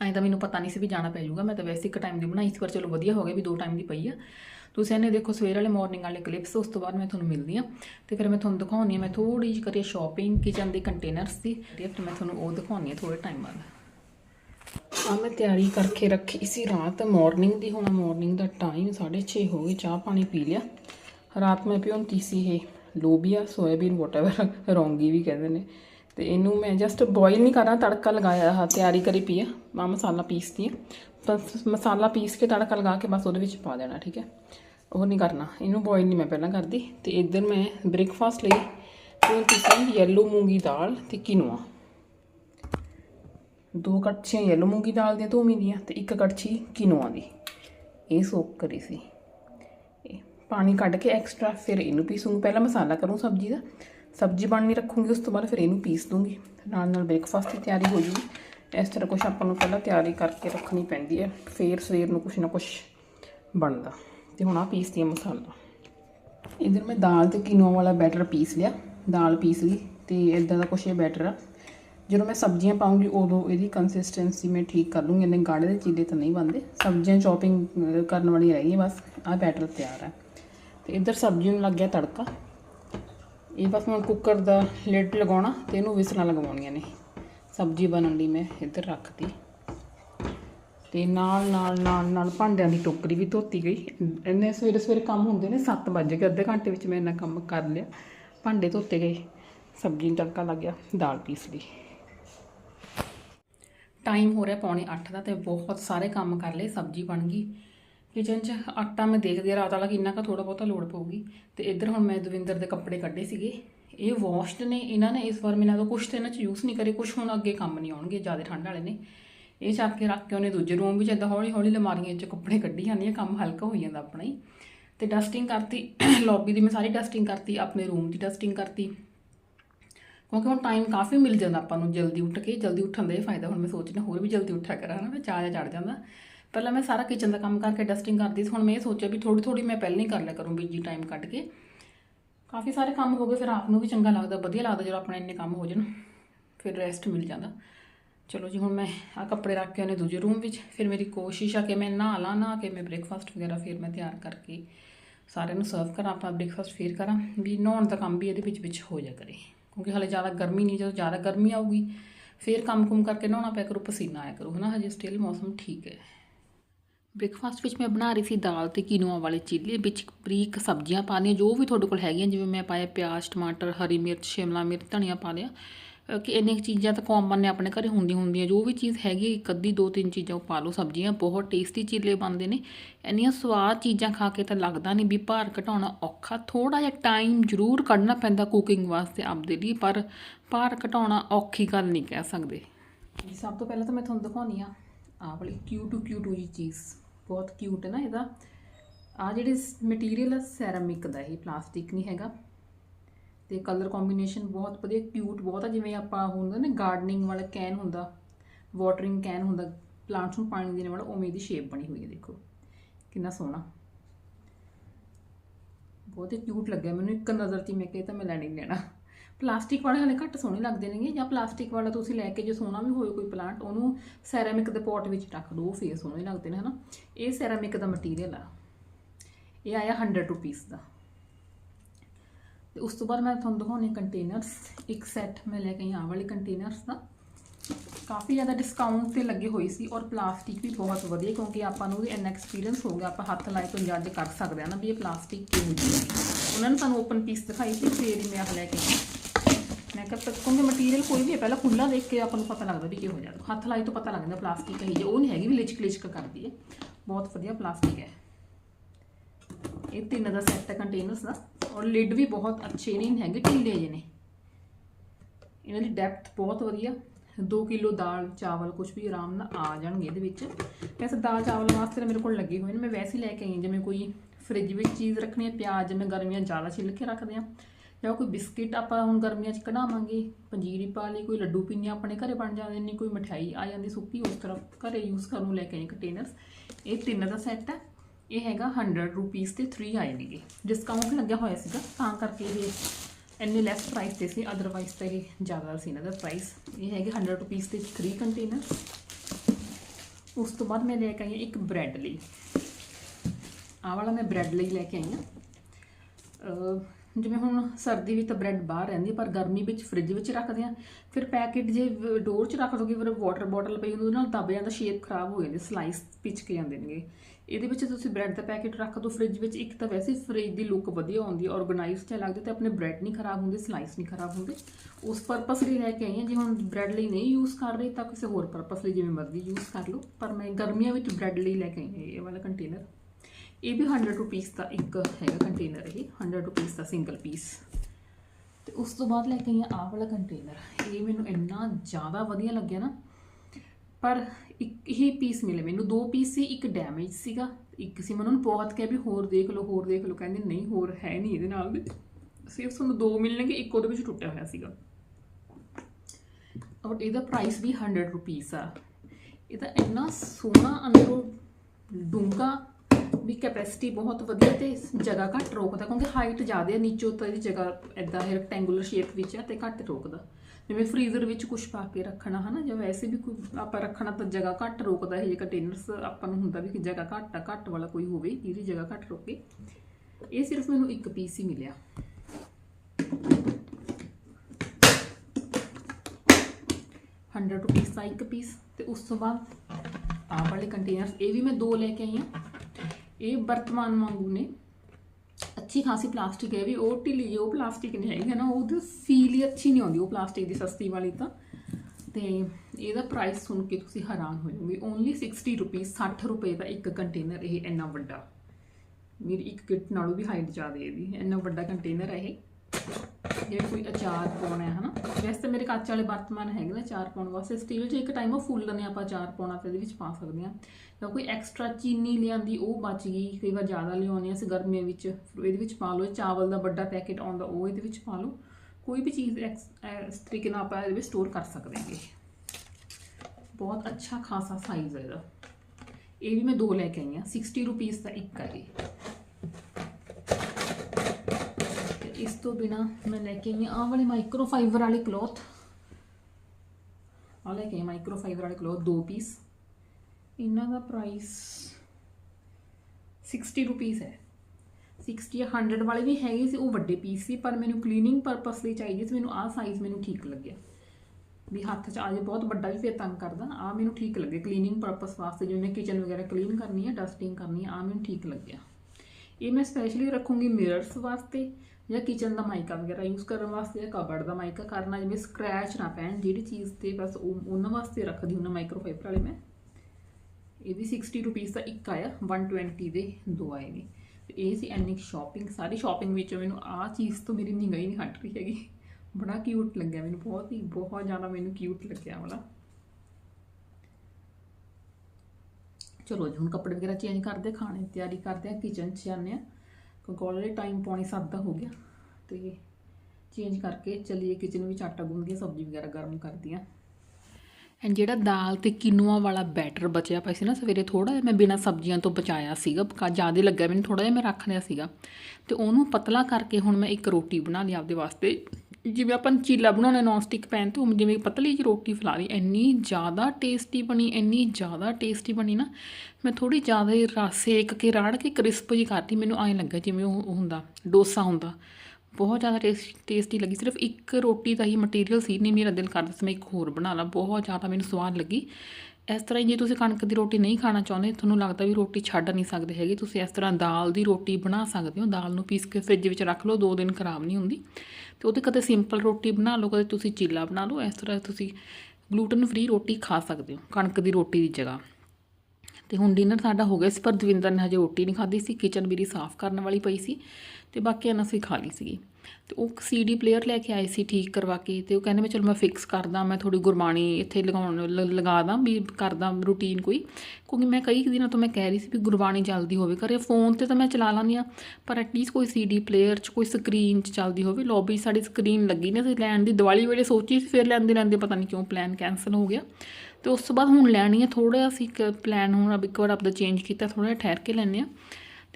ਐਂ ਤਾਂ ਮੈਨੂੰ ਪਤਾ ਨਹੀਂ ਸੀ ਵੀ ਜਾਣਾ ਪੈ ਜਾਊਗਾ। ਮੈਂ ਤਾਂ ਵੈਸੇ ਇੱਕ ਟਾਈਮ ਦੀ ਬਣਾਈ ਸੀ, ਪਰ ਚਲੋ ਵਧੀਆ ਹੋ ਗਿਆ ਵੀ ਦੋ ਟਾਈਮ ਦੀ ਪਈ ਆ। ਤੁਸੀਂ ਇਹਨੇ ਦੇਖੋ, ਸਵੇਰ ਵਾਲੇ ਮਾਰਨਿੰਗ ਵਾਲੇ ਕਲਿੱਪਸ ਉਸ ਤੋਂ ਬਾਅਦ ਮੈਂ ਤੁਹਾਨੂੰ ਮਿਲਦੀ ਆ ਤੇ ਫਿਰ ਮੈਂ ਤੁਹਾਨੂੰ ਦਿਖਾਉਣੀ ਆ ਮੈਂ ਥੋੜੀ ਜਿਹੀ ਕਰੀ ਸ਼ਾਪਿੰਗ ਕਿਚਨ ਦੇ ਕੰਟੇਨਰਸ ਦੀ। ਤੇ ਫਿਰ ਮੈਂ ਤੁਹਾਨੂੰ ਉਹ ਦਿਖਾਉਣੀ ਆ ਥੋੜੇ ਟਾਈਮ ਬਾਅਦ। ਆ ਮੈਂ ਤਿਆਰੀ ਕਰਕੇ ਰੱਖੀ ਸੀ ਰਾਤ। ਮਾਰਨਿੰਗ ਦੀ, ਹੁਣ ਮਾਰਨਿੰਗ ਦਾ ਟਾਈਮ 6:30 ਹੋ ਗਏ, ਚਾਹ ਪਾਣੀ ਪੀ ਲਿਆ। ਰਾਤ ਮੈਂ ਭਿਉਂਤੀ ਸੀ ਇਹ। ਲੋਬੀਆ, ਸੋਇਆਬੀਨ ਵਟਐਵਰ ਰੌਂਗੀ ਵੀ ਕਹਿੰਦੇ ਨੇ। ਤੇ ਇਹਨੂੰ ਮੈਂ ਜਸਟ ਬੋਇਲ ਨਹੀਂ ਕਰਨਾ, ਤੜਕਾ ਲਗਾਇਆ ਆ, ਤਿਆਰੀ ਕਰੀ ਪਈ ਆ। ਮੈਂ ਮਸਾਲਾ ਪੀਸਦੀ ਆ। ਤਾਂ ਮਸਾਲਾ ਪੀਸ ਕੇ ਤੜਕਾ ਲਗਾ ਕੇ ਬਸ ਉਹਦੇ ਵਿੱਚ ਪਾ ਦੇਣਾ, ਠੀਕ ਹੈ? ਉਹ ਨਹੀਂ ਕਰਨਾ। ਇਹਨੂੰ ਬੋਇਲ ਨਹੀਂ ਮੈਂ ਪਹਿਲਾਂ ਕਰਦੀ। ਤੇ ਇੱਧਰ ਮੈਂ ਬ੍ਰੇਕਫਾਸਟ ਲਈ ਭਿਉਂਤੀ ਸੀ ਯੈਲੋ ਮੂੰਗੀ ਦਾਲ ਤੇ ਕਿਨੂਆ। ਦੋ ਕੜਛੀਆਂ ਯੈਲੋ ਮੂੰਗੀ ਦਾਲ ਦੀਆਂ ਧੋਵੀਂ ਦੀਆਂ ਤੇ ਇੱਕ ਕੜਛੀ ਕਿਨੂਆ ਦੀ। ਇਹ ਸੋਕ ਕਰੀ ਸੀ। ਪਾਣੀ ਕੱਢ ਕੇ ਐਕਸਟਰਾ ਫਿਰ ਇਹਨੂੰ ਪੀਸੂੰਗੀ। ਪਹਿਲਾਂ ਮਸਾਲਾ ਕਰੂੰ ਸਬਜ਼ੀ ਦਾ। ਸਬਜ਼ੀ ਬਣਨੀ ਰੱਖੂੰਗੀ, ਉਸ ਤੋਂ ਬਾਅਦ ਫਿਰ ਇਹਨੂੰ ਪੀਸ ਦੂੰਗੀ। ਨਾਲ ਨਾਲ ਬ੍ਰੇਕਫਾਸਟ ਦੀ ਤਿਆਰੀ ਹੋ ਜੂਗੀ। ਇਸ ਤਰ੍ਹਾਂ ਕੁਝ ਆਪਾਂ ਨੂੰ ਪਹਿਲਾਂ ਤਿਆਰੀ ਕਰਕੇ ਰੱਖਣੀ ਪੈਂਦੀ ਹੈ। ਫਿਰ ਸਵੇਰ ਨੂੰ ਕੁਝ ਨਾ ਕੁਝ ਬਣਦਾ। ਤੇ ਹੁਣ ਆ ਪੀਸਦੀ ਹਾਂ ਮਸਾਲਾ। ਇਧਰ ਮੈਂ ਦਾਲ ਤੇ ਕਿਨੋਆ ਵਾਲਾ ਬੈਟਰ ਪੀਸ ਲਿਆ। ਦਾਲ ਪੀਸ ਲਈ ਤੇ ਇਦਾਂ ਦਾ ਕੁਛ ਇਹ ਬੈਟਰ ਆ। ਜਦੋਂ ਮੈਂ ਸਬਜ਼ੀਆਂ ਪਾਉਂਗੀ, ਉਦੋਂ ਇਹਦੀ ਕੰਸਿਸਟੈਂਸੀ ਮੈਂ ਠੀਕ ਕਰ ਲੂੰਗੀ। ਇੰਨੇ ਗਾੜੇ ਦੇ ਚੀਲੇ ਤਾਂ ਨਹੀਂ ਬਣਦੇ। ਸਬਜ਼ੀਆਂ ਚੌਪਿੰਗ ਕਰਨ ਵਾਲੀ ਰਹਿ ਗਈ ਬਸ। ਆਹ ਬੈਟਰ ਤਿਆਰ ਹੈ ਤੇ ਇੱਧਰ ਸਬਜ਼ੀ ਨੂੰ ਲੱਗ ਗਿਆ ਤੜਕਾ। ਇਹ ਬਸ ਮੈਂ ਕੁੱਕਰ ਦਾ ਲਿਡ ਲਗਾਉਣਾ ਤੇ ਇਹਨੂੰ ਵਿਸਲਾਂ ਲਗਵਾਉਣੀਆਂ ਨੇ। ਸਬਜ਼ੀ ਬਣਨ ਲਈ ਮੈਂ ਇੱਧਰ ਰੱਖਤੀ। ਤੇ ਨਾਲ ਨਾਲ ਨਾਲ ਨਾਲ ਭਾਂਡਿਆਂ ਦੀ ਟੋਕਰੀ ਵੀ ਧੋਤੀ ਗਈ। ਇੰਨੇ ਸਵੇਰੇ ਸਵੇਰੇ ਕੰਮ ਹੁੰਦੇ ਨੇ 7 ਵਜੇ ਕੇ ਅੱਧੇ ਘੰਟੇ ਵਿੱਚ ਮੈਂ ਇੰਨਾ ਕੰਮ ਕਰ ਲਿਆ। ਭਾਂਡੇ ਧੋਤੇ ਗਏ। ਸਬਜ਼ੀ ਨੂੰ ਤੜਕਾ ਲੱਗ ਗਿਆ, ਦਾਲ ਪੀਸ ਲਈ। ਟਾਈਮ ਹੋ ਰਿਹਾ ਪੌਣੇ 8 ਦਾ ਤੇ ਬਹੁਤ ਸਾਰੇ ਕੰਮ ਕਰ ਲਏ। ਸਬਜ਼ੀ ਬਣ ਗਈ। ਕਿਚਨ 'ਚ ਆਟਾ ਮੈਂ ਦੇਖਦੀ ਆ ਰਾਤ ਵਾਲਾ ਕਿੰਨਾ ਕੁ ਥੋੜਾ ਬਹੁਤਾ ਲੋੜ ਪਊਗੀ। ਤੇ ਇੱਧਰ ਹੁਣ ਮੈਂ ਦਵਿੰਦਰ ਦੇ ਕੱਪੜੇ ਕੱਢੇ ਸੀਗੇ। ਇਹ ਵਾਸ਼ਡ ਨੇ, ਇਹਨਾਂ ਨੇ ਇਸ ਵਾਰ ਮੈਨੂੰ ਤੋਂ ਕੁਝ ਤੇ ਇਹਨਾਂ 'ਚ ਯੂਜ਼ ਨਹੀਂ ਕਰੇ ਕੁਝ ਹੁਣ ਅੱਗੇ ਕੰਮ ਨਹੀਂ ਆਉਣਗੇ, ਜ਼ਿਆਦਾ ਠੰਡ ਵਾਲੇ ਨੇ। ਇਹ ਚੱਕ ਕੇ ਰੱਖ ਕੇ ਉਹਨੇ ਦੂਜੇ ਰੂਮ ਵਿੱਚ ਏਦਾਂ ਹੌਲੀ ਹੌਲੀ ਲਮਾਰੀਆਂ 'ਚ ਕੱਪੜੇ ਕੱਢੀ ਜਾਂਦੀਆਂ ਕੰਮ ਹਲਕਾ ਹੋ ਜਾਂਦਾ ਆਪਣਾ ਹੀ। ਤੇ ਡਸਟਿੰਗ ਕਰਤੀ ਲੌਬੀ ਦੀ ਮੈਂ ਸਾਰੀ ਡਸਟਿੰਗ ਕਰਤੀ, ਆਪਣੇ ਰੂਮ ਦੀ ਡਸਟਿੰਗ ਕਰਤੀ। ਕਿਉਂਕਿ ਹੁਣ ਟਾਈਮ ਕਾਫੀ ਮਿਲ ਜਾਂਦਾ ਆਪਾਂ ਨੂੰ ਜਲਦੀ ਉੱਠ ਕੇ, ਜਲਦੀ ਉੱਠਣ ਦਾ ਇਹ ਫਾਇਦਾ, ਹੁਣ ਮੈਂ ਸੋਚਣਾ ਹੋਰ ਵੀ ਜਲਦੀ ਉੱਠਿਆ ਕਰਾਂ ਨਾ ਮੈਂ ਚਾਹ ਚੜ ਜਾਂਦਾ। ਪਹਿਲਾਂ ਮੈਂ ਸਾਰਾ ਕਿਚਨ ਦਾ ਕੰਮ ਕਰਕੇ ਡਸਟਿੰਗ ਕਰਦੀ ਸੀ, ਹੁਣ ਮੈਂ ਇਹ ਸੋਚਿਆ ਵੀ ਥੋੜੀ ਥੋੜੀ ਮੈਂ ਪਹਿਲਾਂ ਹੀ ਕਰ ਲਿਆ ਕਰੂੰ ਬੀਜੀ ਟਾਈਮ ਕੱਢ ਕੇ। ਕਾਫੀ ਸਾਰੇ ਕੰਮ ਹੋ ਗਏ, ਫਿਰ ਆਪ ਨੂੰ ਵੀ ਚੰਗਾ ਲੱਗਦਾ, ਵਧੀਆ ਲੱਗਦਾ ਜਦੋਂ ਆਪਣੇ ਇੰਨੇ ਕੰਮ ਹੋ ਜਾਣ, ਫਿਰ ਰੈਸਟ ਮਿਲ ਜਾਂਦਾ। ਚਲੋ ਜੀ, ਹੁਣ ਮੈਂ ਆ ਕੱਪੜੇ ਰੱਖ ਕੇ ਉਹਨੇ ਦੂਜੇ ਰੂਮ ਵਿੱਚ, ਫਿਰ ਮੇਰੀ ਕੋਸ਼ਿਸ਼ ਆ ਕਿ ਮੈਂ ਨਹਾ ਲਾਂ, ਨਹਾ ਕੇ ਮੈਂ ਬ੍ਰੇਕਫਾਸਟ ਵਗੈਰਾ ਫਿਰ ਮੈਂ ਤਿਆਰ ਕਰਕੇ ਸਾਰਿਆਂ ਨੂੰ ਸਰਵ ਕਰਾਂ, ਆਪਣਾ ਬ੍ਰੇਕਫਾਸਟ ਫਿਰ ਕਰਾਂ, ਵੀ ਨਹਾਉਣ ਦਾ ਕੰਮ ਵੀ ਇਹਦੇ ਵਿੱਚ ਵਿੱਚ ਹੋ ਜਾ ਕਰੇ। ਕਿਉਂਕਿ ਹਲੇ ਜ਼ਿਆਦਾ ਗਰਮੀ ਨਹੀਂ, ਜਦੋਂ ਜ਼ਿਆਦਾ ਗਰਮੀ ਆਊਗੀ, ਫਿਰ ਕੰਮ-ਕੁਮ ਕਰਕੇ ਨਹਾਉਣਾ ਪਿਆ ਕਰੂ, ਪਸੀਨਾ ਆਇਆ ਕਰੂ, ਹਨਾ? ਹਜੇ ਸਟਿਲ ਮੌਸਮ ਠੀਕ ਹੈ। ਬ੍ਰੇਕਫਾਸਟ ਵਿੱਚ ਮੈਂ ਬਣਾ ਰਹੀ ਸੀ ਦਾਲ ਤੇ ਕੀਨੂਆ ਵਾਲੇ ਚੀਲੇ, ਵਿੱਚ ਬਰੀਕ ਸਬਜ਼ੀਆਂ ਪਾ ਪਾਣੀਆਂ ਜੋ ਵੀ ਤੁਹਾਡੇ ਕੋਲ ਹੈਗੀਆਂ, ਜਿਵੇਂ ਮੈਂ ਪਾਇਆ ਪਿਆਜ਼, ਟਮਾਟਰ, ਹਰੀ ਮਿਰਚ, ਸ਼ਿਮਲਾ ਮਿਰਚ, ਧਨੀਆ ਪਾ ਲਿਆ। ਅਹ ਕਿ ਇੰਨੀਆਂ ਕੁ ਚੀਜ਼ਾਂ ਤਾਂ ਕਾਮਨ ਨੇ ਆਪਣੇ ਘਰੇ ਹੁੰਦੀਆਂ ਹੁੰਦੀਆਂ, ਜੋ ਵੀ ਚੀਜ਼ ਹੈਗੀ ਇੱਕ ਅੱਧੀ, ਦੋ, ਤਿੰਨ ਚੀਜ਼ਾਂ ਉਹ ਪਾ ਲਓ, ਸਬਜ਼ੀਆਂ ਬਹੁਤ ਟੇਸਟੀ ਚੀਲੇ ਬਣਦੇ ਨੇ। ਇੰਨੀਆਂ ਸਵਾਦ ਚੀਜ਼ਾਂ ਖਾ ਕੇ ਤਾਂ ਲੱਗਦਾ ਨਹੀਂ ਵੀ ਭਾਰ ਘਟਾਉਣਾ ਔਖਾ ਥੋੜਾ ਜਿਹਾ ਟਾਈਮ ਜ਼ਰੂਰ ਕੱਢਣਾ ਪੈਂਦਾ ਕੁਕਿੰਗ ਵਾਸਤੇ ਆਪਦੇ ਲਈ, ਪਰ ਭਾਰ ਘਟਾਉਣਾ ਔਖੀ ਗੱਲ ਨਹੀਂ ਕਹਿ ਸਕਦੇ। ਸਭ ਤੋਂ ਪਹਿਲਾਂ ਤਾਂ ਮੈਂ ਤੁਹਾਨੂੰ ਦਿਖਾਉਣੀ ਆ ਆਹ ਵਾਲੀ ਕਿਊਟ ਕਿਊਟ ਜੀ ਚੀਜ਼। ਬਹੁਤ ਕਿਊਟ ਹੈ ਨਾ ਇਹਦਾ। ਆ ਜਿਹੜੇ ਮਟੀਰੀਅਲ ਆ ਸੈਰਾਮਿਕ ਦਾ ਇਹ ਪਲਾਸਟਿਕ ਨਹੀਂ ਹੈਗਾ। ਤੇ ਕਲਰ ਕੰਬੀਨੇਸ਼ਨ ਬਹੁਤ ਵਧੀਆ ਕਿਊਟ ਬਹੁਤ ਆ, ਜਿਵੇਂ ਆਪਾਂ ਹੁੰਦਾ ਨਾ ਗਾਰਡਨਿੰਗ ਵਾਲਾ ਕੈਨ ਹੁੰਦਾ ਵਾਟਰਿੰਗ ਕੈਨ ਹੁੰਦਾ ਪਲਾਂਟਸ ਨੂੰ ਪਾਣੀ ਦੇਣ ਵਾਲਾ, ਉਵੇਂ ਦੀ ਸ਼ੇਪ ਬਣੀ ਹੋਈ ਹੈ, ਦੇਖੋ। ਕਿੰਨਾ ਸੋਹਣਾ। ਬਹੁਤ ਹੀ ਕਿਊਟ ਲੱਗਿਆ ਮੈਨੂੰ, ਇੱਕ ਨਜ਼ਰ 'ਚ ਮੈਂ ਕਿਹਾ ਤਾਂ ਮੈਂ ਲੈਣੀ ਹੀ ਲੈਣਾ। ਪਲਾਸਟਿਕ ਵਾਲੇ ਹਲੇ ਘੱਟ ਸੋਹਣੇ ਲੱਗਦੇ ਨੇਗੇ, ਜਾਂ ਪਲਾਸਟਿਕ ਵਾਲਾ ਤੁਸੀਂ ਲੈ ਕੇ ਜੇ ਸੋਹਣਾ ਵੀ ਹੋਏ ਕੋਈ ਪਲਾਂਟ, ਉਹਨੂੰ ਸੈਰਾਮਿਕ ਦੇ ਪੋਟ ਵਿੱਚ ਰੱਖ ਦਿਓ ਉਹ ਫੇਰ ਸੋਹਣੇ ਲੱਗਦੇ ਨੇ, ਹਨਾ? ਇਹ ਸੈਰਾਮਿਕ ਦਾ ਮਟੀਰੀਅਲ ਆ। ਇਹ ਆਇਆ 100 ਰੁਪੀਸ ਦਾ। ਤੇ ਉਸ ਤੋਂ ਬਾਅਦ ਮੈਂ ਤੁਹਾਨੂੰ ਦਿਖਾਉਣੇ ਕੰਟੇਨਰਸ ਇੱਕ ਸੈੱਟ ਮੈਂ ਲੈ ਕੇ ਆਈ ਆਹ ਵਾਲੇ ਕੰਟੇਨਰਸ ਦਾ। ਕਾਫੀ ਜ਼ਿਆਦਾ ਡਿਸਕਾਊਂਟ ਤੇ ਲੱਗੇ ਹੋਏ ਸੀ ਔਰ ਪਲਾਸਟਿਕ ਵੀ ਬਹੁਤ ਵਧੀਆ, ਕਿਉਂਕਿ ਆਪਾਂ ਨੂੰ ਵੀ ਇੰਨਾ ਐਕਸਪੀਰੀਅੰਸ ਹੋ ਗਿਆ, ਆਪਾਂ ਹੱਥ ਲਾਏ ਤੋਂ ਜੱਜ ਕਰ ਸਕਦੇ ਆ ਨਾ ਵੀ ਇਹ ਪਲਾਸਟਿਕ ਕਿਹੋ ਜਿਹੀ ਹੈ। ਉਹਨਾਂ ਨੇ ਸਾਨੂੰ ਓਪਨ ਪੀਸ ਦਿਖਾਈ ਸੀ, ਫੇਰ ਮੈਂ ਆਹ ਲੈ ਕੇ ਮੈਂ ਕਿਹਾ ਪਰ ਕਿਉਂਕਿ ਮਟੀਰੀਅਲ ਕੋਈ ਵੀ ਹੈ ਪਹਿਲਾਂ ਖੁੱਲਾ ਦੇਖ ਕੇ ਆਪਾਂ ਨੂੰ ਪਤਾ ਲੱਗਦਾ ਵੀ ਕੀ ਹੋ ਜਿਹਾ। ਹੱਥ ਲਾਈ ਤੋਂ ਪਤਾ ਲੱਗ ਜਾਂਦਾ ਪਲਾਸਟਿਕ ਹੈ ਉਹ ਨਹੀਂ ਹੈਗੀ ਵੀ ਲਿਚਕ ਲਿਚਕ ਕਰਦੀ ਹੈ। ਬਹੁਤ ਵਧੀਆ ਪਲਾਸਟਿਕ ਹੈ। ਇਹ ਤਿੰਨ ਦਾ ਸੈੱਟ ਹੈ ਕੰਟੇਨਰਸ ਦਾ ਔਰ ਲਿਡ ਵੀ ਬਹੁਤ ਅੱਛੇ ਨਹੀਂ ਹੈਗੇ ਢਿੱਲੇ ਜਿਹੇ ਨੇ। ਇਹਨਾਂ ਦੀ ਡੈਪਥ ਬਹੁਤ ਵਧੀਆ। 2 ਕਿਲੋ ਦਾਲ ਚਾਵਲ ਕੁਝ ਵੀ ਆਰਾਮ ਨਾਲ ਆ ਜਾਣਗੇ ਇਹਦੇ ਵਿੱਚ। ਵੈਸੇ ਦਾਲ ਚਾਵਲ ਵਾਸਤੇ ਤਾਂ ਮੇਰੇ ਕੋਲ ਲੱਗੇ ਹੋਏ ਨੇ। ਮੈਂ ਵੈਸੇ ਹੀ ਲੈ ਕੇ ਆਈ ਹਾਂ, ਜਿਵੇਂ ਕੋਈ ਫ੍ਰਿਜ ਵਿੱਚ ਚੀਜ਼ ਰੱਖਣੀ ਹੈ ਪਿਆਜ਼ ਮੈਂ ਗਰਮੀਆਂ 'ਚ ਜ਼ਿਆਦਾ ਛਿੱਲ ਕੇ ਰੱਖਦੇ ਆ ਜਾਂ ਕੋਈ ਬਿਸਕਿਟ ਆਪਾਂ ਹੁਣ ਗਰਮੀਆਂ 'ਚ ਕਢਾਵਾਂਗੇ, ਪੰਜੀਰੀ ਪਾ ਲਈ, ਕੋਈ ਲੱਡੂ ਪਿੰਨੀਆਂ ਆਪਣੇ ਘਰੇ ਬਣ ਜਾਂਦੇ ਨੇ, ਕੋਈ ਮਠਿਆਈ ਆ ਜਾਂਦੀ ਸੁੱਕੀ, ਉਸ ਤਰ੍ਹਾਂ ਘਰੇ ਯੂਜ਼ ਕਰਨ ਨੂੰ ਲੈ ਕੇ ਆਏ ਕੰਟੇਨਰਸ ਇਹ ਤਿੰਨ ਦਾ ਸੈੱਟ ਹੈ, ਇਹ ਹੈਗਾ 100 ਰੁਪੀਸ ਤੇ 3 ਆਏ ਨੇਗੇ। ਡਿਸਕਾਊਂਟ ਲੱਗਿਆ ਹੋਇਆ ਸੀਗਾ, ਤਾਂ ਕਰਕੇ ਇਹ ਇੰਨੇ ਲੈਸ ਪ੍ਰਾਈਸ ਤੇ ਸੀ ਅਦਰਵਾਈਜ਼ ਤਾਂ ਇਹ ਜ਼ਿਆਦਾ ਸੀ ਇਹਨਾਂ ਦਾ ਪ੍ਰਾਈਸ ਇਹ ਹੈਗੇ 100 ਰੁਪੀਸ ਤੇ 3 ਕੰਟੇਨਰ ਉਸ ਤੋਂ ਬਾਅਦ ਮੈਂ ਲੈ ਕੇ ਆਈ ਹਾਂ ਇੱਕ ਬ੍ਰੈਡ ਲਈ। ਆਹ ਵਾਲਾ ਮੈਂ ਬ੍ਰੈਡ ਲਈ ਲੈ ਕੇ ਆਈ ਹਾਂ। ਜਿਵੇਂ ਹੁਣ ਸਰਦੀ ਵਿੱਚ ਤਾਂ ਬ੍ਰੈਡ ਬਾਹਰ ਰਹਿੰਦੀ ਹੈ, ਪਰ ਗਰਮੀ ਵਿੱਚ ਫ੍ਰਿਜ ਵਿੱਚ ਰੱਖਦੇ ਆ। ਫਿਰ ਪੈਕੇਟ ਜੇ ਡੋਰ 'ਚ ਰੱਖ ਦੋਗੇ ਫਿਰ ਵਾਟਰ ਬੋਟਲ ਪਈ ਉਹਦੇ ਨਾਲ ਦਬ ਜਾਂਦਾ ਸ਼ੇਪ ਖਰਾਬ ਹੋ ਜਾਂਦੀ ਸਲਾਈਸ ਪਿਚ ਕੇ ਜਾਂਦੇ ਨੇਗੇ। ਇਹਦੇ ਵਿੱਚ ਤੁਸੀਂ ਬ੍ਰੈਡ ਦਾ ਪੈਕੇਟ ਰੱਖ ਦੋ ਫ੍ਰਿਜ ਵਿੱਚ ਇੱਕ ਤਾਂ ਵੈਸੇ ਫ੍ਰਿਜ ਦੀ ਲੁੱਕ ਵਧੀਆ ਆਉਂਦੀ ਹੈ ਆਰਗੇਨਾਈਜ਼ ਜਿਹਾ ਲੱਗਦਾ ਤੇ ਆਪਣੇ ਬ੍ਰੈਡ ਨਹੀਂ ਖਰਾਬ ਹੁੰਦੇ ਸਲਾਈਸ ਨਹੀਂ ਖਰਾਬ ਹੁੰਦੇ। ਉਸ ਪਰਪਸ ਲਈ ਲੈ ਕੇ ਆਈ ਹਾਂ ਜੇ ਹੁਣ ਬ੍ਰੈਡ ਲਈ ਨਹੀਂ ਯੂਜ਼ ਕਰ ਰਹੇ ਤਾਂ ਕਿਸੇ ਹੋਰ ਪਰਪਸ ਲਈ ਜਿਵੇਂ ਮਰਜ਼ੀ ਯੂਜ਼ ਕਰ ਲਓ। ਪਰ ਮੈਂ ਗਰਮੀਆਂ ਵਿੱਚ ਬ੍ਰੈਡ ਲਈ ਲੈ ਕੇ ਆਈ ਹਾਂ ਇਹ ਵਾਲਾ ਕੰਟੇਨਰ ਇਹ ਵੀ 100 ਰੁਪੀਸ ਦਾ ਇੱਕ ਹੈਗਾ ਕੰਟੇਨਰ ਇਹ 100 ਰੁਪੀਸ ਦਾ ਸਿੰਗਲ ਪੀਸ ਤੇ ਉਸ ਤੋਂ ਬਾਅਦ ਲੈ ਕੇ ਆਈ ਹਾਂ ਆਹ ਵਾਲਾ ਕੰਟੇਨਰ ਇਹ ਮੈਨੂੰ ਇੰਨਾ ਜ਼ਿਆਦਾ ਵਧੀਆ ਲੱਗਿਆ ਨਾ। ਪਰ ਇੱਕ ਹੀ ਪੀਸ ਮਿਲੇ ਮੈਨੂੰ। ਦੋ ਪੀਸ ਸੀ, ਇੱਕ ਡੈਮੇਜ ਸੀਗਾ, ਇੱਕ ਸੀ ਮੈਂ ਉਹਨਾਂ ਨੂੰ ਬਹੁਤ ਕਿਹਾ ਵੀ ਹੋਰ ਦੇਖ ਲਓ, ਹੋਰ ਦੇਖ ਲਓ। ਕਹਿੰਦੇ ਨਹੀਂ, ਹੋਰ ਹੈ ਨਹੀਂ ਇਹਦੇ ਨਾਲ। ਦੇ ਸਿਰਫ ਤੁਹਾਨੂੰ ਦੋ ਮਿਲਣਗੇ, ਇੱਕ ਉਹਦੇ ਵਿੱਚ ਟੁੱਟਿਆ ਹੋਇਆ ਸੀਗਾ। ਔਰ ਇਹਦਾ ਪ੍ਰਾਈਸ ਵੀ 100 ਰੁਪੀਸ ਆ। ਇਹਦਾ ਇੰਨਾ ਸੋਹਣਾ ਅੰਦਰੋਂ ਡੂੰਘਾ ਵੀ ਕੈਪੈਸਿਟੀ ਬਹੁਤ ਵਧੀਆ ਤੇ ਜਗ੍ਹਾ ਘੱਟ ਰੋਕਦਾ, ਕਿਉਂਕਿ ਹਾਈਟ ਜ਼ਿਆਦਾ ਹੈ, ਨੀਚੋਂ ਤਾਂ ਇਹਦੀ ਜਗ੍ਹਾ ਇਦਾਂ ਹੈ ਰੈਕਟੈਂਗੂਲਰ ਸ਼ੇਪ ਵਿੱਚ ਹੈ ਤੇ ਘੱਟ ਰੋਕਦਾ। ਜਿਵੇਂ ਫ੍ਰੀਜ਼ਰ ਵਿੱਚ ਕੁਝ ਪਾ ਕੇ ਰੱਖਣਾ, ਹਨਾ, ਜਾਂ ਵੈਸੇ ਵੀ ਕੋਈ ਆਪਾਂ ਰੱਖਣਾ ਤਾਂ ਜਗ੍ਹਾ ਘੱਟ ਰੋਕਦਾ ਇਹ ਜੇ ਕੰਟੇਨਰਸ ਆਪਾਂ ਨੂੰ ਹੁੰਦਾ ਵੀ ਕਿ ਜਗ੍ਹਾ ਘੱਟ ਆ, ਘੱਟ ਵਾਲਾ ਕੋਈ ਹੋਵੇ ਜਿਹਦੀ ਜਗ੍ਹਾ ਘੱਟ ਰੋਕੇ। ਇਹ ਸਿਰਫ ਮੈਨੂੰ ਇੱਕ ਪੀਸ ਹੀ ਮਿਲਿਆ। ਹੰਡਰਡ ਰੁਪੀਸ ਦਾ ਇੱਕ ਪੀਸ ਤੇ ਉਸ ਤੋਂ ਬਾਅਦ ਆਹ ਵਾਲੇ ਕੰਟੇਨਰਸ ਇਹ ਵੀ ਮੈਂ ਦੋ ਲੈ ਕੇ ਆਈ ਹਾਂ। ਇਹ ਵਰਤਮਾਨ ਵਾਂਗੂ ਨੇ। ਅੱਛੀ ਖਾਸੀ ਪਲਾਸਟਿਕ ਹੈ ਵੀ ਉਹ ਢਿੱਲੀ ਜਿਹੀ, ਉਹ ਪਲਾਸਟਿਕ ਨਹੀਂ ਹੈਗੀ, ਹੈ ਨਾ? ਉਹਦੀ ਫੀਲ ਹੀ ਅੱਛੀ ਨਹੀਂ ਆਉਂਦੀ, ਉਹ ਪਲਾਸਟਿਕ ਦੀ ਸਸਤੀ ਵਾਲੀ ਤਾਂ। ਤੇ ਇਹਦਾ ਪ੍ਰਾਈਸ ਸੁਣ ਕੇ ਤੁਸੀਂ ਹੈਰਾਨ ਹੋ ਜਾਓਗੇ। ਓਨਲੀ 60 ਰੁਪਏ 60 ਰੁਪਏ ਦਾ ਇੱਕ ਕੰਟੇਨਰ ਇਹ ਇੰਨਾ ਵੱਡਾ। ਮੇਰੀ ਇੱਕ ਕਿੱਟ ਨਾਲੋਂ ਵੀ ਹਾਈਟ ਜ਼ਿਆਦਾ ਇਹਦੀ। ਇੰਨਾ ਵੱਡਾ ਕੰਟੇਨਰ ਹੈ ਇਹ। ਜੇ ਕੋਈ ਅਚਾਰ ਪਾਉਣਾ ਹੈ, ਹਨਾ? ਵੈਸੇ ਤਾਂ ਮੇਰੇ ਕੱਚ ਵਾਲੇ ਬਰਤਨ ਹੈਗੇ ਨੇ ਅਚਾਰ ਪਾਉਣ ਵਾਸਤੇ। ਸਟੀਲ 'ਚ ਇੱਕ ਟਾਈਮ ਉਹ ਫੁੱਲ ਨੇ, ਆਪਾਂ ਅਚਾਰ ਪਾਉਣਾ ਤੇ ਇਹਦੇ ਵਿੱਚ ਪਾ ਸਕਦੇ ਹਾਂ। ਜਾਂ ਕੋਈ ਐਕਸਟਰਾ ਚੀਨੀ ਲਿਆਂਦੀ, ਉਹ ਬਚ ਗਈ, ਕਈ ਵਾਰ ਜ਼ਿਆਦਾ ਲਿਆਉਂਦੇ ਹਾਂ ਅਸੀਂ ਗਰਮੀਆਂ ਵਿੱਚ। ਫਿਰ ਇਹਦੇ ਵਿੱਚ ਪਾ ਲਓ ਚਾਵਲ ਦਾ ਵੱਡਾ ਪੈਕੇਟ ਆਉਂਦਾ, ਉਹ ਇਹਦੇ ਵਿੱਚ ਪਾ ਲਓ। ਕੋਈ ਵੀ ਚੀਜ਼ ਐਕਸ- ਇਸ ਤਰੀਕੇ ਨਾਲ ਆਪਾਂ ਇਹਦੇ ਵਿੱਚ ਸਟੋਰ ਕਰ ਸਕਦੇ ਹਾਂ ਬਹੁਤ ਅੱਛਾ ਖਾਸਾ ਸਾਈਜ਼ ਹੈ ਇਹਦਾ। ਇਹ ਵੀ ਮੈਂ ਦੋ ਲੈ ਕੇ ਆਈ ਹਾਂ। 60 ਰੁਪੀਸ ਦਾ ਇੱਕ ਹੈ ਇਹ। ਇਸ ਤੋਂ ਬਿਨਾ ਮੈਂ ਲੈ ਕੇ ਆਈ ਹਾਂ। ਆਹ ਵਾਲੇ ਮਾਈਕਰੋ ਫਾਈਬਰ ਵਾਲੇ ਕਲੋਥ ਆਹ ਲੈ ਕੇ ਆਈ ਮਾਈਕਰੋ ਫਾਈਬਰ ਵਾਲੇ ਕਲੋਥ ਦੋ ਪੀਸ ਇਹਨਾਂ ਦਾ ਪ੍ਰਾਈਸ 60 ਰੁਪੀਸ ਹੈ। 60 ਜਾਂ 100 ਵਾਲੇ ਵੀ ਹੈਗੇ ਸੀ, ਉਹ ਵੱਡੇ ਪੀਸ ਸੀ, ਪਰ ਮੈਨੂੰ ਕਲੀਨਿੰਗ ਪਰਪਸ ਲਈ ਚਾਹੀਦੀ ਸੀ। ਮੈਨੂੰ ਆਹ ਸਾਈਜ਼ ਮੈਨੂੰ ਠੀਕ ਲੱਗਿਆ। ਵੀ ਹੱਥ 'ਚ ਆ ਜੇ ਬਹੁਤ ਵੱਡਾ ਵੀ ਫੇਰ ਤੰਗ ਕਰਦਾ ਆ ਮੈਨੂੰ ਠੀਕ ਲੱਗੇ ਕਲੀਨਿੰਗ ਪਰਪਸ ਵਾਸਤੇ ਜਿਵੇਂ ਮੈਂ ਕਿਚਨ ਵਗੈਰਾ ਕਲੀਨ ਕਰਨੀ ਹੈ ਡਸਟਿੰਗ ਕਰਨੀ ਹੈ ਆ ਮੈਨੂੰ ਠੀਕ ਲੱਗਿਆ। ਇਹ ਮੈਂ ਸਪੈਸ਼ਲੀ ਰੱਖੂੰਗੀ ਮਿਰਰਸ ਵਾਸਤੇ। ਜਾਂ ਕਿਚਨ ਦਾ ਮਾਈਕਾ ਵਗੈਰਾ ਯੂਜ਼ ਕਰਨ ਵਾਸਤੇ ਜਾਂ ਕਬਰਡ ਦਾ ਮਾਈਕਾ ਕਰਨਾ, ਜਿਵੇਂ ਸਕ੍ਰੈਚ ਨਾ ਪੈਣ, ਜਿਹੜੀ ਚੀਜ਼ ਤੇ ਬਸ ਉਹ- ਉਹਨਾਂ ਵਾਸਤੇ ਰੱਖਦੀ ਹੁੰਨਾ ਮਾਈਕਰੋਫਾਈਬਰ ਵਾਲੇ ਮੈਂ। ਇਹ ਵੀ 60 ਰੁਪੀਸ ਦਾ ਇੱਕ ਆਇਆ 120 ਦੇ ਦੋ ਆਏ ਨੇ। ਇਹ ਸੀ ਐਨੀ ਸ਼ਾਪਿੰਗ ਸਾਰੀ ਸ਼ਾਪਿੰਗ ਵਿੱਚ ਮੈਨੂੰ ਆਹ ਚੀਜ਼ ਤੋਂ ਮੇਰੀ ਨਿਗਾਹ ਹੀ ਨਹੀਂ ਹਟ ਰਹੀ ਹੈਗੀ। ਬੜਾ ਕਿਊਟ ਲੱਗਿਆ ਮੈਨੂੰ, ਬਹੁਤ ਹੀ, ਬਹੁਤ ਜ਼ਿਆਦਾ ਮੈਨੂੰ ਕਿਊਟ ਲੱਗਿਆ ਵਾਲਾ। ਚਲੋ ਜੀ, ਹੁਣ ਕੱਪੜੇ ਵਗੈਰਾ ਚੇਂਜ ਕਰਦੇ, ਖਾਣੇ ਦੀ ਤਿਆਰੀ ਕਰਦੇ ਆ ਕਿਚਨ 'ਚ ਜਾਂਦੇ ਆ ਕਿਉਂਕਿ ਆਲਰੇਡੀ ਟਾਈਮ ਪੌਣੀ ਸੱਤ ਦਾ ਹੋ ਗਿਆ ਤੇ ਚੇਂਜ ਕਰਕੇ ਚਲੀਏ ਕਿਚਨ ਵਿੱਚ ਆਟਾ ਗੁੰਨਦੀ ਸਬਜ਼ੀ ਵਗੈਰਾ ਗਰਮ ਕਰਦੀ ਆ ਐਂਡ ਜਿਹੜਾ ਦਾਲ ਤੇ ਕਿਨੂਆ ਵਾਲਾ ਬੈਟਰ ਬਚਿਆ ਪਿਆ ਸੀ ਨਾ ਸਵੇਰੇ ਥੋੜਾ ਜਿਹਾ, ਮੈਂ ਬਿਨਾ ਸਬਜ਼ੀਆਂ ਤੋਂ ਬਚਾਇਆ ਸੀਗਾ ਜ਼ਿਆਦਾ ਲੱਗਿਆ, ਮੈਨੂੰ ਥੋੜਾ ਜਿਹਾ ਮੈਂ ਰੱਖ ਲਿਆ ਸੀਗਾ। ਤੇ ਉਹਨੂੰ ਪਤਲਾ ਕਰਕੇ ਹੁਣ ਮੈਂ ਇੱਕ ਰੋਟੀ ਬਣਾ ਲਈ ਆਪਦੇ ਵਾਸਤੇ। ਜਿਵੇਂ ਆਪਾਂ ਚੀਲਾ ਬਣਾਉਣਾ ਨੌਨ ਸਟਿਕ ਪੈਨ ਤੋਂ ਉਹ ਜਿਵੇਂ ਪਤਲੀ ਜਿਹੀ ਰੋਟੀ ਫੈਲਾ ਲਈ, ਇੰਨੀ ਜ਼ਿਆਦਾ ਟੇਸਟੀ ਬਣੀ, ਇੰਨੀ ਜ਼ਿਆਦਾ ਟੇਸਟੀ ਬਣੀ ਨਾ, ਮੈਂ ਥੋੜੀ ਜ਼ਿਆਦਾ ਹੀ ਸੇਕ ਕੇ ਰਾੜ ਕੇ ਕ੍ਰਿਸਪ ਜਿਹੀ ਕਰਤੀ, ਮੈਨੂੰ ਐਂ ਲੱਗਾ ਜਿਵੇਂ ਉਹ ਹੁੰਦਾ, ਡੋਸਾ ਹੁੰਦਾ। ਬਹੁਤ ਜ਼ਿਆਦਾ ਟੇਸਟੀ ਲੱਗੀ, ਸਿਰਫ ਇੱਕ ਰੋਟੀ ਦਾ ਹੀ ਮਟੀਰੀਅਲ ਸੀ ਨਹੀਂ ਮੇਰਾ ਦਿਲ ਕਰਦਾ ਸੀ ਮੈਂ ਇੱਕ ਹੋਰ ਬਣਾ ਲਾਂ, ਬਹੁਤ ਜ਼ਿਆਦਾ ਮੈਨੂੰ ਸਵਾਦ ਲੱਗੀ। ਇਸ ਤਰ੍ਹਾਂ ਹੀ ਜੇ ਤੁਸੀਂ ਕਣਕ ਦੀ ਰੋਟੀ ਨਹੀਂ ਖਾਣਾ ਚਾਹੁੰਦੇ, ਤੁਹਾਨੂੰ ਲੱਗਦਾ ਵੀ ਰੋਟੀ ਛੱਡ ਨਹੀਂ ਸਕਦੇ ਹੈਗੇ, ਤੁਸੀਂ ਇਸ ਤਰ੍ਹਾਂ ਦਾਲ ਦੀ ਰੋਟੀ ਬਣਾ ਸਕਦੇ ਹੋ, ਦਾਲ ਨੂੰ ਪੀਸ ਕੇ ਫ੍ਰਿਜ ਵਿੱਚ ਰੱਖ ਲਓ, ਦੋ ਦਿਨ ਖਰਾਬ ਨਹੀਂ ਹੁੰਦੀ। ਤੇ ਉਹਦੇ ਕਦੇ ਸਿੰਪਲ ਰੋਟੀ ਬਣਾ ਲਓ, ਕਦੇ ਤੁਸੀਂ ਚੀਲਾ ਬਣਾ ਲਓ, ਇਸ ਤਰ੍ਹਾਂ ਤੁਸੀਂ ਗਲੂਟਨ ਫ੍ਰੀ ਰੋਟੀ ਖਾ ਸਕਦੇ ਹੋ, ਕਣਕ ਦੀ ਰੋਟੀ ਦੀ ਜਗ੍ਹਾ। ਤੇ ਹੁਣ ਡਿਨਰ ਸਾਡਾ ਹੋ ਗਿਆ ਸੀ, ਪਰ ਦਵਿੰਦਰ ਨੇ ਹਜੇ ਰੋਟੀ ਨਹੀਂ ਖਾਧੀ ਸੀ ਕਿਚਨ ਮੇਰੀ ਸਾਫ਼ ਕਰਨ ਵਾਲੀ ਪਈ ਸੀ, ਤੇ ਬਾਕੀ ਇਹਨਾਂ ਅਸੀਂ ਖਾ ਲਈ ਸੀਗੀ। ਤੇ ਉਹ ਸੀਡੀ ਪਲੇਅਰ ਲੈ ਕੇ ਆਏ ਸੀ ਠੀਕ ਕਰਵਾ ਕੇ ਤੇ ਉਹ ਕਹਿੰਦੇ ਮੈਂ ਚਲੋ ਮੈਂ ਫਿਕਸ ਕਰਦਾ, ਮੈਂ ਥੋੜੀ ਗੁਰਬਾਣੀ ਇੱਥੇ ਲਗਾਉਣ, ਲ- ਲਗਾ ਦਾਂ ਵੀ ਕਰਦਾ ਰੂਟੀਨ ਕੋਈ। ਕਿਉਂਕਿ ਮੈਂ ਕਈ ਕੁ ਦਿਨਾਂ ਤੋਂ ਮੈਂ ਕਹਿ ਰਹੀ ਸੀ ਵੀ ਗੁਰਬਾਣੀ ਚੱਲਦੀ ਹੋਵੇ, ਘਰੇ ਫੋਨ ਤੇ ਤਾਂ ਮੈਂ ਚਲਾ ਲੈਂਦੀ ਆ ਪਰ ਐਟਲੀਸਟ ਕੋਈ ਸੀਡੀ ਪਲੇਅਰ 'ਚ, ਕੋਈ ਸਕਰੀਨ 'ਚ ਚੱਲਦੀ ਹੋਵੇ ਲੌਬੀ 'ਚ ਸਾਡੀ ਸਕਰੀਨ ਲੱਗੀ ਨਹੀਂ ਸੀ ਲੈਣ ਦੀ। ਦੀਵਾਲੀ ਵੇਲੇ ਸੋਚੀ ਸੀ, ਫਿਰ ਲੈਂਦੇ ਲੈਂਦੇ ਪਤਾ ਨਹੀਂ ਕਿਉਂ ਪਲਾਨ ਕੈਨਸਲ ਹੋ ਗਿਆ। ਤੇ ਉਸ ਤੋਂ ਬਾਅਦ ਹੁਣ ਲੈਣੀ ਆ ਥੋੜਾ ਅਸੀਂ ਇੱਕ ਪਲਾਨ ਹੁਣ ਇੱਕ ਵਾਰ ਆਪਦਾ ਚੇਂਜ ਕੀਤਾ ਥੋੜਾ ਜਿਹਾ ਠਹਿਰ ਕੇ ਲੈਣੇ ਆ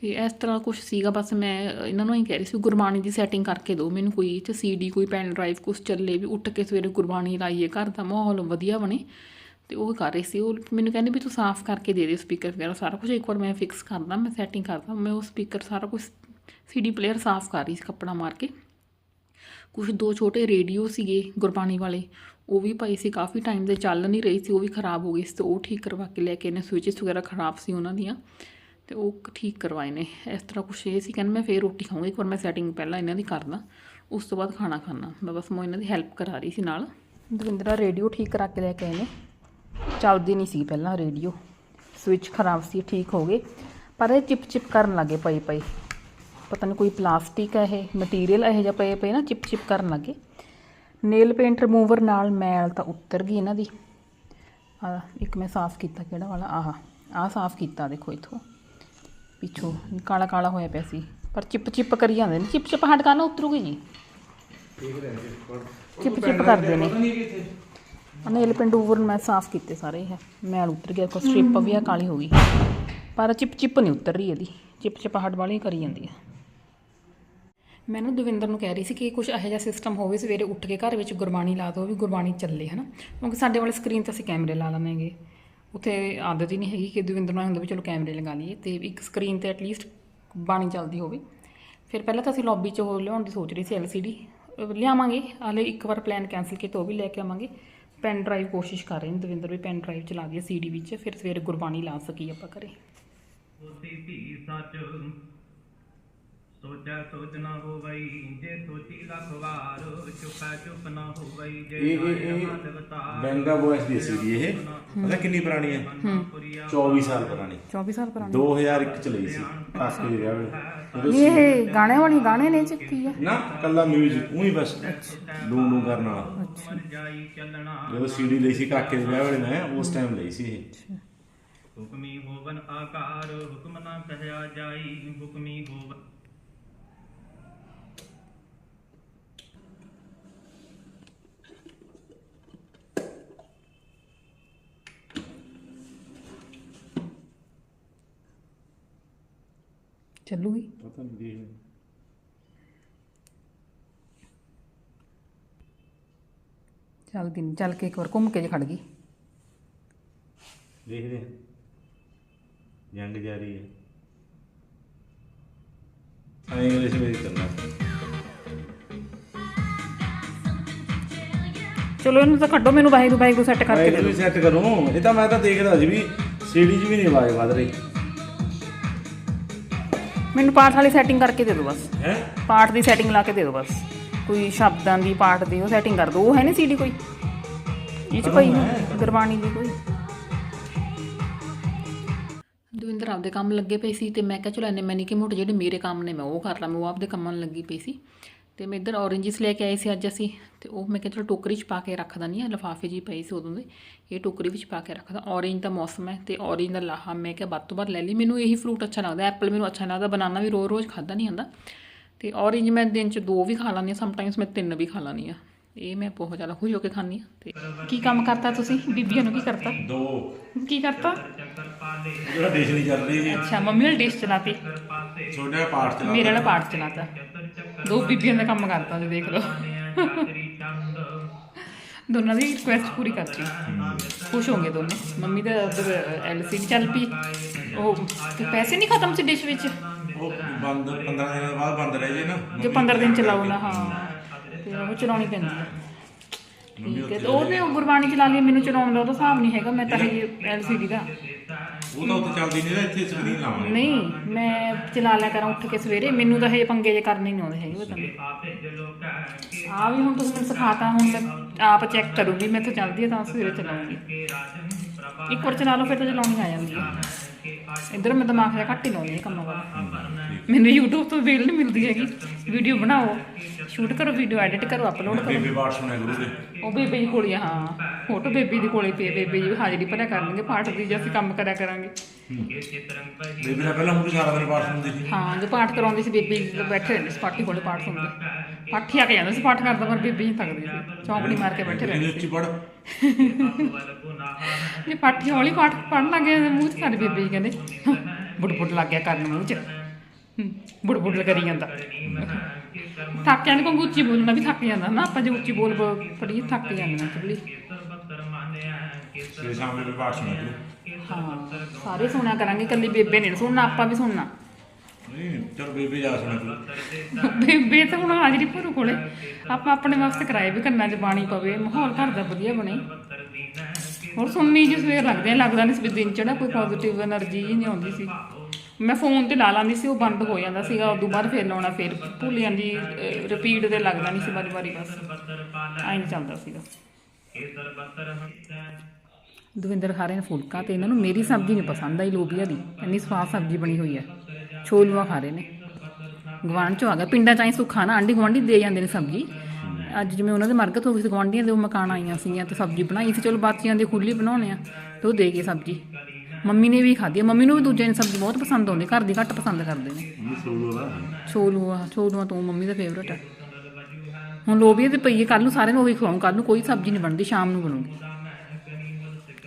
ਤੇ ਇਸ ਤਰ੍ਹਾਂ ਕੁਝ ਸੀਗਾ, ਬਸ ਮੈਂ ਇਹਨਾਂ ਨੂੰ ਹੀ ਕਹਿ ਰਹੀ ਸੀ ਗੁਰਬਾਣੀ ਦੀ ਸੈਟਿੰਗ ਕਰਕੇ ਦਿਓ, ਮੈਨੂੰ ਕੋਈ ਚ ਸੀਡੀ ਕੋਈ ਪੈਨ ਡਰਾਈਵ ਕੁਝ ਚੱਲੇ ਵੀ ਉੱਠ ਕੇ ਸਵੇਰੇ ਗੁਰਬਾਣੀ ਲਾਈਏ, ਘਰ ਦਾ ਮਾਹੌਲ ਵਧੀਆ ਬਣੇ ਤੇ ਉਹ ਕਰ ਰਹੀ ਸੀ। ਉਹ ਮੈਨੂੰ ਕਹਿੰਦੇ ਵੀ ਤੂੰ ਸਾਫ਼ ਕਰਕੇ ਦੇ ਦੇ ਸਪੀਕਰ ਵਗੈਰਾ, ਸਾਰਾ ਕੁਝ ਇੱਕ ਵਾਰ ਮੈਂ ਫਿਕਸ ਕਰਦਾ, ਮੈਂ ਸੈਟਿੰਗ ਕਰਦਾ, ਮੈਂ ਉਹ ਸਪੀਕਰ ਸਾਰਾ ਕੁਝ ਸੀਡੀ ਪਲੇਅਰ ਸਾਫ਼ ਕਰ ਰਹੀ ਸੀ ਕੱਪੜਾ ਮਾਰ ਕੇ। ਕੁਝ ਦੋ ਛੋਟੇ ਰੇਡੀਓ ਸੀਗੇ ਗੁਰਬਾਣੀ ਵਾਲੇ, ਉਹ ਵੀ ਪਏ ਸੀ, ਕਾਫੀ ਟਾਈਮ ਦੇ ਚੱਲ ਨਹੀਂ ਰਹੀ ਸੀ, ਉਹ ਵੀ ਖਰਾਬ ਹੋ ਗਈ ਸੀ ਤੇ ਉਹ ਠੀਕ ਕਰਵਾ ਕੇ ਲੈ ਕੇ ਇਹਨੇ ਸਵਿਚਸ ਵਗੈਰਾ ਖਰਾਬ ਸੀ ਉਹਨਾਂ ਦੀਆਂ। ਤੇ ਉਹ ਠੀਕ ਕਰਵਾਏ ਨੇ। ਇਸ ਤਰ੍ਹਾਂ ਕੁਛ ਇਹ ਸੀ ਕਹਿੰਦੇ ਮੈਂ ਫੇਰ ਰੋਟੀ ਖਾਵਾਂਗੀ ਇੱਕ ਵਾਰ ਮੈਂ ਸੈਟਿੰਗ ਪਹਿਲਾਂ ਇਹਨਾਂ ਦੀ ਕਰਦਾ, ਉਸ ਤੋਂ ਬਾਅਦ ਖਾਣਾ ਖਾਣਾ ਮੈਂ ਬਸ ਮੈਂ ਇਹਨਾਂ ਦੀ ਹੈਲਪ ਕਰਾ ਰਹੀ ਸੀ ਨਾਲ। ਦਵਿੰਦਰਾ ਰੇਡੀਓ ਠੀਕ ਕਰਾ ਕੇ ਲੈ ਕੇ ਆਏ ਨੇ। ਚੱਲਦੀ ਨਹੀਂ ਸੀ ਪਹਿਲਾਂ ਰੇਡੀਓ ਸਵਿਚ ਖਰਾਬ ਸੀ, ਠੀਕ ਹੋ ਗਏ। ਪਰ ਇਹ ਚਿਪ ਚਿਪ ਕਰਨ ਲੱਗੇ ਪਏ ਪਏ। ਪਤਾ ਨਹੀਂ ਕੋਈ ਪਲਾਸਟਿਕ ਹੈ ਇਹ ਮਟੀਰੀਅਲ ਇਹੋ ਜਿਹਾ ਪਏ ਪਏ ਨਾ, ਚਿਪ ਚਿਪ ਕਰਨ ਲੱਗੇ। ਨੇਲ ਪੇਂਟ ਰਿਮੂਵਰ ਨਾਲ ਮੈਲ ਤਾਂ ਉੱਤਰ ਗਈ ਇਹਨਾਂ ਦੀ। ਆ ਇੱਕ ਮੈਂ ਸਾਫ਼ ਕੀਤਾ ਕਿਹੜਾ ਵਾਲਾ? ਆਹ ਆਹ ਸਾਫ਼ ਕੀਤਾ ਦੇਖੋ ਇਥੋਂ। ਪਿੱਛੋਂ ਕਾਲਾ ਕਾਲਾ ਹੋਇਆ ਪਿਆ ਸੀ। ਪਰ ਚਿਪ ਚਿਪ ਕਰੀ ਜਾਂਦੇ ਨੇ। ਚਿਪ ਚਿਪ ਹਟ ਨਾ ਉਤਰੂਗੀ ਜੀ। ਚਿਪ ਚਿਪ ਕਰਦੇ ਨੇ। ਨੇਲ ਪੇਂਟ ਰਿਮੂਵਰ ਮੈਂ ਸਾਫ਼ ਕੀਤੇ ਸਾਰੇ ਇਹ। ਮੈਲ ਉਤਰ ਗਿਆ ਕੋ ਸਟ੍ਰਿਪ ਵੀ ਆ ਕਾਲੀ ਹੋ ਗਈ। ਪਰ ਚਿਪ ਚਿਪ ਨਹੀਂ ਉਤਰ ਰਹੀ ਇਹਦੀ। ਚਿਪ ਚਿਪ ਹਟ ਵਾਲੀ ਕਰੀ ਜਾਂਦੀ ਹੈ ਮੈਂ ਨਾ ਦਵਿੰਦਰ ਨੂੰ ਕਹਿ ਰਹੀ ਸੀ ਕਿ ਕੁਝ ਇਹੋ ਜਿਹਾ ਸਿਸਟਮ ਹੋਵੇ ਸਵੇਰੇ ਉੱਠ ਕੇ ਘਰ ਵਿੱਚ ਗੁਰਬਾਣੀ ਲਾ ਦੋ ਵੀ ਗੁਰਬਾਣੀ ਚੱਲੇ ਹਨਾ। ਕਿਉਂਕਿ ਸਾਡੇ ਵਾਲੇ ਸਕਰੀਨ ਤੇ ਅਸੀਂ ਕੈਮਰੇ ਲਾ ਲੈਂਦੇਗੇ ਉੱਥੇ ਆਦਤ ਹੀ ਨਹੀਂ ਹੈਗੀ ਕਿ ਦਵਿੰਦਰ ਨੂੰ ਹੁੰਦਾ ਵੀ ਚਲੋ ਕੈਮਰੇ ਲਗਾ ਲਈਏ ਤੇ ਇੱਕ ਸਕਰੀਨ ਤੇ ਐਟਲੀਸਟ ਬਾਣੀ ਚੱਲਦੀ ਹੋਵੇ। ਫਿਰ ਪਹਿਲਾਂ ਤਾਂ ਅਸੀਂ ਲੌਬੀ 'ਚ ਹੋ ਲਿਆਉਣ ਦੀ ਸੋਚ ਰਹੇ ਸੀ ਐਲਸੀਡੀ ਲਿਆਵਾਂਗੇ, ਹਾਲੇ ਇੱਕ ਵਾਰ ਪਲਾਨ ਕੈਨਸਲ ਕੀਤਾ, ਉਹ ਵੀ ਲੈ ਕੇ ਆਵਾਂਗੇ। ਪੈਨ ਡਰਾਈਵ ਕੋਸ਼ਿਸ਼ ਕਰ ਰਹੇ ਨੇ ਦਵਿੰਦਰ ਵੀ ਪੈਨ ਡਰਾਈਵ ਚਲਾ ਦਈਏ ਸੀਡੀ ਵਿੱਚ, ਫਿਰ ਸਵੇਰੇ ਗੁਰਬਾਣੀ ਲਾ ਸਕੀਏ ਆਪਾਂ ਘਰੇ। ਸੋਚੀ ਧੀ ਸੱਚ ਸੋਚੈ ਸੋਚ ਨਾ ਹੋਵਈ ਜੇ ਸੋਚੀ ਲੱਖ ਵਾਰ ਚੁੱਪੈ ਚੁੱਪ ਨਾ ਹੋਵਈ ਜੇ ਇਹ ਇਹ ਇਹ ਬੈਂਗਾ ਵੌਇਸ ਦੀ ਸੀ ਇਹ। ਪਤਾ ਕਿੰਨੀ ਪੁਰਾਣੀ ਹੈ? 24 ਸਾਲ ਪੁਰਾਣੀ। 24 ਸਾਲ ਪੁਰਾਣੀ। 2001 ਚ ਲਈ ਸੀ। ਦੇ ਵਿਆਹ ਵੇਲੇ ਜਦੋਂ ਇਹ ਗਾਣੇ ਵਾਲੀ ਗਾਣੇ ਨੇ ਚ ਕੀ ਆ। ਨਾ ਕੱਲਾ ਮਿਊਜ਼ਿਕ ਉਹੀ ਬਸ ਲੂ ਲੂ ਕਰਨ ਵਾਲਾ। ਜਾਈ ਚੱਲਣਾ ਜਦੋਂ ਸੀਡੀ ਲਈ ਸੀ ਕਾਕੇ ਦੇ ਵਿਆਹ ਵੇਲੇ ਮੈਂ ਉਸ ਟਾਈਮ ਲਈ ਸੀ ਇਹ। ਹੁਕਮੀ ਹੋਵਨ ਆਕਾਰ ਹੁਕਮ ਨਾ ਕਹਿਆ ਜਾਈ ਹੁਕਮੀ ਹੋਵਨ ਚੱਲੂਗੀ। ਪਤਾ ਨਹੀਂ ਦੇਖ ਚੱਲਦੀ ਨਹੀਂ ਚੱਲ ਕੇ ਇੱਕ ਵਾਰ ਘੁੰਮ ਕੇ ਜੇ ਖੜ ਗਈ। ਦੇਖਦੇ ਹਾਂ। ਜੰਗ ਜਾਰੀ ਹੈ। ਆਏ ਇੰਗਲਿਸ਼ ਵਿੱਚ ਕਰਨਾ ਚਲੋ ਇਹਨੂੰ ਤਾਂ ਕੱਢੋ ਮੈਨੂੰ ਵਾਹਿਗੁਰੂ ਵਾਹਿਗੁਰੂ ਸੈੱਟ ਕਰਕੇ ਦੇ ਤੁਸੀਂ ਸੈੱਟ ਕਰੋ। ਇਹ ਤਾਂ ਮੈਂ ਤਾਂ ਦੇਖਦਾ ਸੀ ਵੀ ਸੀਡੀ 'ਚ ਵੀ ਨਹੀਂ ਆਵਾਜ਼ ਵੱਧ ਰਹੀ। ਮੈਨੂੰ ਪਾਠ ਵਾਲੀ ਸੈਟਿੰਗ ਕਰਕੇ ਦੇ ਦਿਓ ਬਸ। ਹੈ? ਪਾਠ ਦੀ ਸੈਟਿੰਗ ਲਾ ਕੇ ਦੇ ਦਿਓ ਬਸ। ਕੋਈ ਸ਼ਬਦਾਂ ਦੀ ਪਾਠ ਦੀ ਉਹ ਸੈਟਿੰਗ ਕਰ ਦਿਓ। ਉਹ ਹੈ ਨਹੀਂ ਸੀਡੀ ਕੋਈ? ਇਹ ਚ ਪਈ ਹੈ। ਗੁਰਬਾਣੀ ਦੀ ਕੋਈ? ਦਵਿੰਦਰ ਆਪਦੇ ਕੰਮ ਲੱਗੇ ਪਈ ਸੀ ਤੇ ਮੈਂ ਕਿਹਾ ਚਲੋ ਇੰਨੇ ਮੈਂ ਨਿੱਕੇ ਮੋਟੇ ਜਿਹੜੇ ਮੇਰੇ ਕੰਮ ਨੇ ਮੈਂ ਉਹ ਕਰ ਲਾਂ ਮੈਂ ਉਹ ਆਪਦੇ ਕੰਮਾਂ ਨੂੰ ਲੱਗੀ ਪਈ ਸੀ। ਤੇ ਮੈਂ ਇੱਧਰ ਔਰੇਂਜਸ ਲੈ ਕੇ ਆਏ ਸੀ ਅੱਜ ਅਸੀਂ ਤੇ ਉਹ ਮੈਂ ਕਿਹਾ ਚਲੋ ਟੋਕਰੀ 'ਚ ਪਾ ਕੇ ਰੱਖ ਦਿੰਦੀ ਆ ਲਿਫਾਫੇ ਜੀ ਪਈ ਸੀ ਉਦੋਂ ਦੇ ਇਹ ਟੋਕਰੀ ਵਿੱਚ ਪਾ ਕੇ ਰੱਖਦਾ। ਔਰੇਂਜ ਦਾ ਮੌਸਮ ਹੈ ਤੇ ਔਰੇਂਜ ਦਾ ਲਾਹਾ ਮੈਂ ਕਿਹਾ ਵੱਧ ਤੋਂ ਵੱਧ ਲੈ ਲਈ। ਮੈਨੂੰ ਇਹੀ ਫਰੂਟ ਅੱਛਾ ਲੱਗਦਾ ਐਪਲ ਮੈਨੂੰ ਅੱਛਾ ਲੱਗਦਾ ਬਨਾਨਾ ਵੀ ਰੋਜ਼ ਰੋਜ਼ ਖਾਦਾ ਨਹੀਂ ਹੁੰਦਾ ਤੇ ਔਰੇਂਜ ਮੈਂ ਦਿਨ 'ਚ ਦੋ ਵੀ ਖਾ ਲੈਂਦੀ ਹਾਂ ਸਮਟਾਈਮਸ ਮੈਂ ਤਿੰਨ ਵੀ ਖਾ ਲੈਂਦੀ ਹਾਂ। ਇਹ ਮੈਂ ਬਹੁਤ ਜ਼ਿਆਦਾ ਖੁਸ਼ ਹੋ ਕੇ ਖਾਂਦੀ ਹਾਂ। ਤੇ ਕੀ ਕੰਮ ਕਰਤਾ ਤੁਸੀਂ? ਬੀਬੀਆਂ ਨੂੰ ਕੀ ਕਰਤਾ? ਦੋ। ਕੀ ਕਰਤਾ? ਜਿਹੜਾ ਡਿਸ਼ ਨਹੀਂ ਚੱਲ ਰਹੀ ਅੱਛਾ ਮੰਮੀ ਵਾਲੀ ਡਿਸ਼ ਚਲਾਤੀ। ਛੋਟਾ ਪਾਠ ਚਲਾ ਮੇਰੇ ਵਾਲਾ ਪਾਠ ਚਲਾਤਾ। ਦੋ ਬੀਬੀਆਂ ਦਾ ਕੰਮ ਕਰਤਾ ਜੀ ਦੇਖ ਲਓ। ਦੋਨਾਂ ਦੀ ਰਿਕੁਐਸਟ ਪੂਰੀ ਕਰਤੀ। ਖੁਸ਼ ਹੋਣਗੇ ਦੋਨੇ। ਮੰਮੀ ਦਾ ਐਲਸੀਡੀ ਚੱਲ ਪਈ। ਉਹ ਤੇ ਪੈਸੇ ਨਹੀਂ ਖਤਮ ਸੀ ਡਿਸ਼ ਵਿੱਚ? ਉਹ ਬੰਦ 15 ਦਿਨਾਂ ਬਾਅਦ ਬੰਦ ਰਹਿ ਜੇ ਨਾ। ਜੇ 15 ਦਿਨ ਚਲਾਓ ਨਾ ਹਾਂ। ਤੇ ਉਹ ਚਲਾਉਣੀ ਪੈਂਦੀ ਹੈ ਠੀਕ ਹੈ ਤੇ ਉਹਨੇ ਉਹ ਗੁਰਬਾਣੀ ਚਲਾ ਲਈ ਮੈਨੂੰ ਚਲਾਉਣ ਦਾ ਉਹਦਾ ਹਿਸਾਬ ਨਹੀਂ ਹੈਗਾ। ਮੈਂ ਤਾਂ ਇਹ ਐਲਸੀਡੀ ਦਾ। ਉਹ ਤਾਂ ਉੱਥੇ ਚੱਲਦੀ ਨਹੀਂ ਨਾ, ਇੱਥੇ ਸਕਰੀਨ ਲਾਵਾਂਗੇ ਨਹੀਂ, ਮੈਂ ਚਲਾ ਲਿਆ ਕਰਾਂ ਉੱਠ ਕੇ ਸਵੇਰੇ। ਮੈਨੂੰ ਤਾਂ ਇਹ ਪੰਗੇ ਜੇ ਕਰਨੇ ਨਹੀਂ ਆਉਂਦੇ ਹੈਗੇ, ਪਤਾ ਨਹੀਂ ਆ ਵੀ ਹੁਣ ਤੁਸੀਂ ਮੈਨੂੰ ਸਿਖਾਤਾ ਹੁਣ ਮੈਂ ਆਪ ਚੈੱਕ ਕਰੂੰਗੀ, ਮੈਂ ਤਾਂ ਚੱਲਦੀ ਹੈ ਤਾਂ ਸਵੇਰੇ ਚਲਾਉਂਗੀ। ਇੱਕ ਵਾਰ ਚਲਾ ਲਓ, ਫਿਰ ਤਾਂ ਚਲਾਉਣੀ ਆ ਜਾਂਦੀ ਹੈ ਇੱਧਰ ਮੈਂ ਦਿਮਾਗ ਜਿਹਾ ਘੱਟ ਹੀ ਲਾਉਂਦੀ ਹਾਂ ਕੰਮਾਂ ਦਾ ਮੈਨੂੰ YouTube ਤੋਂ ਵੇਲ ਨਹੀਂ ਮਿਲਦੀ ਹੈਗੀ। ਵੀਡੀਓ ਬਣਾਓ ਸ਼ੂਟ ਕਰੋ ਵੀਡੀਓ ਐਡਿਟ ਕਰੋ ਅਪਲੋਡ ਕਰੋ। ਬੇਬੇ ਬਾਟ ਸੁਣਿਆ ਗੁਰੂ ਦੇ। ਉਹ ਬੇਬੇ ਦੀ ਕੋਲੇ ਆ, ਹਾਂ। ਫੋਟੋ ਬੇਬੀ ਦੀ ਕੋਲੇ ਪਈ ਬੇਬੇ ਜੀ ਹਾਜ਼ਰੀ ਭਰਿਆ ਕਰਨਗੇ ਪਾਠ ਦੀ ਜੇ ਅਸੀਂ ਕੰਮ ਕਰਿਆ ਕਰਾਂਗੇ। ਬੇਬੇ ਦਾ ਪਹਿਲਾਂ ਹੁਣ ਸਾਰਾ ਦਿਨ ਬਾਟ ਸੁਣਦੀ ਸੀ। ਹਾਂ ਜੋ ਪਾਠ ਕਰਾਉਂਦੀ ਸੀ ਬੇਬੀ ਜੀ ਬੈਠੇ ਰਹਿੰਦੇ ਸੀ ਪਾਠੀ ਕੋਲੇ ਪਾਠ ਸੁਣਦੇ। ਪਾਠੀ ਆ ਕੇ ਜਾਂਦੇ ਸੀ ਪਾਠ ਕਰਦਾ ਪਰ ਬੇਬੀ ਨਹੀਂ ਥੱਕਦੀ ਸੀ ਚੌਂਕੜੀ ਮਾਰ ਕੇ ਬੈਠੇ ਇਹਦੇ ਰਹਿੰਦੇ ਉੱਚੀ ਪੜ ਇਹ ਪਾਠੀ ਹੌਲੀ ਪਾਠ ਪੜਨ ਲੱਗੇ ਤੇ ਮੂੰਹ 'ਚ ਸਾਡੇ ਬੇਬੀ ਜੀ ਕਹਿੰਦੇ। ਬੁੜ ਬੁੜ ਲੱਗ ਗਿਆ ਕਰਨ ਮੂੰਹ 'ਚ। ਬੁੜ ਬੁੜ ਕਰੀ ਜਾਂਦਾ। ਥੱਕ ਜਾਂਦੇ ਕੋਈ ਉੱਚੀ ਬੋਲਣਾ ਵੀ ਥੱਕ ਜਾਂਦਾ ਨਾ ਆਪਾਂ ਜੇ ਉੱਚੀ ਬੋਲ ਪੜੀ ਥੱਕ ਜਾਂਦੇ ਹਾਂ ਚੁਗਲੀ ਸਵੇਰੇ ਸ਼ਾਮ ਬੇਬੇ ਬਾਟ ਸੁਣਿਆ ਗੁਰੂ ਹਾਂ ਸਾਰੇ ਸੁਣਿਆ ਕਰਾਂਗੇ ਕੱਲੀ ਬੇਬੇ ਨਹੀਂ ਸੁਣਨਾ ਆਪਾਂ ਵੀ ਸੁਣਨਾ। ਨਹੀਂ ਚਲ ਬੇਬੇ ਜਾ ਸੁਣਿਆ ਗੁਰੂ ਬੇਬੇ ਤਾਂ ਹੁਣ ਹਾਜ਼ਰੀ ਭਰੂ ਕੋਲੇ। ਆਪਾਂ ਆਪਣੇ ਵਾਸਤੇ ਕਰਾਏ ਵੀ ਕੰਨਾਂ 'ਚ ਬਾਣੀ ਪਵੇ ਮਾਹੌਲ ਘਰ ਦਾ ਵਧੀਆ ਬਣੇ। ਹੋਰ ਸੁਣਨੀ ਵੇਰ ਲੱਗਦੇ ਲੱਗਦਾ ਨਹੀਂ ਸੀ ਵੀ ਦਿਨ ਚੜਾ ਕੋਈ ਪੋਜ਼ਿਟਿਵ ਐਨਰਜੀ ਹੀ ਨਹੀਂ ਆਉਂਦੀ ਸੀ। ਮੈਂ ਫੋਨ ਤੇ ਲਾ ਲਾਂਦੀ ਸੀ, ਉਹ ਬੰਦ ਹੋ ਜਾਂਦਾ ਸੀਗਾ, ਉਦੋਂ ਬਾਅਦ ਫੇਰ ਲਾਉਣਾ, ਫੇਰ ਭੁੱਲ ਜਾਂਦੀ ਰਿਪੀਟ ਤੇ ਲੱਗਦਾ ਨਹੀਂ ਸੀ ਵਾਰੀ ਵਾਰੀ ਬਸ। ਐਂ ਚੱਲਦਾ ਸੀਗਾ। ਦਵਿੰਦਰ ਖਾ ਰਹੇ ਨੇ ਫੁਲਕਾ ਤੇ ਇਹਨਾਂ ਨੂੰ ਮੇਰੀ ਸਬਜ਼ੀ ਨਹੀਂ ਪਸੰਦ ਆਈ, ਲੋਬੀਆ ਦੀ। ਇੰਨੀ ਸਵਾਦ ਸਬਜ਼ੀ ਬਣੀ ਹੋਈ ਹੈ। ਛੋਲੂਆ ਖਾ ਰਹੇ ਨੇ। ਗਵਾਂਢ ਚੋਂ ਆ ਗਿਆ। ਪਿੰਡਾਂ ਚ ਆਈ ਸੁੱਖਾ ਨਾ, ਆਂਢੀ ਗੁਆਂਢੀ ਦੇ ਜਾਂਦੇ ਨੇ ਸਬਜ਼ੀ। ਅੱਜ ਜਿਵੇਂ ਉਹਨਾਂ ਦੇ ਮਰਗਤ ਹੋ ਗਈ ਸੀ ਗਵਾਂਢੀਆਂ ਦੇ ਉਹ ਮਕਾਨ ਆਈਆਂ ਸੀਗੀਆਂ ਤੇ ਸਬਜ਼ੀ ਬਣਾਈ ਸੀ। ਚਲੋ ਬਾਕੀਆਂ ਦੀ ਖੁੱਲੀ ਬਣਾਉਣੇ ਆ ਤੇ ਉਹ ਦੇ ਗਏ ਸਬਜ਼ੀ। ਮੰਮੀ ਨੇ ਵੀ ਖਾਧੀ ਆ। ਮੰਮੀ ਨੂੰ ਵੀ ਦੂਜੇ ਦੀ ਸਬਜ਼ੀ ਬਹੁਤ ਪਸੰਦ ਆਉਂਦੀ ਘਰ ਦੀ ਘੱਟ ਪਸੰਦ ਕਰਦੇ ਨੇ। ਇਹ ਸੋਲੋ ਦਾ ਛੋਲੂਆ ਛੋਲੂਆ ਤੋਂ ਮੰਮੀ ਦਾ ਫੇਵਰਟ ਹੈ ਹੁਣ ਲੋਬੀਆ ਤੇ ਪਈ ਹੈ ਕੱਲ ਨੂੰ ਸਾਰਿਆਂ ਨੂੰ ਉਹੀ ਖਵਾਉਂ ਕੱਲ ਨੂੰ ਕੋਈ ਸਬਜ਼ੀ ਨਹੀਂ ਬਣਦੀ ਸ਼ਾਮ ਨੂੰ ਬਣੂਗੀ।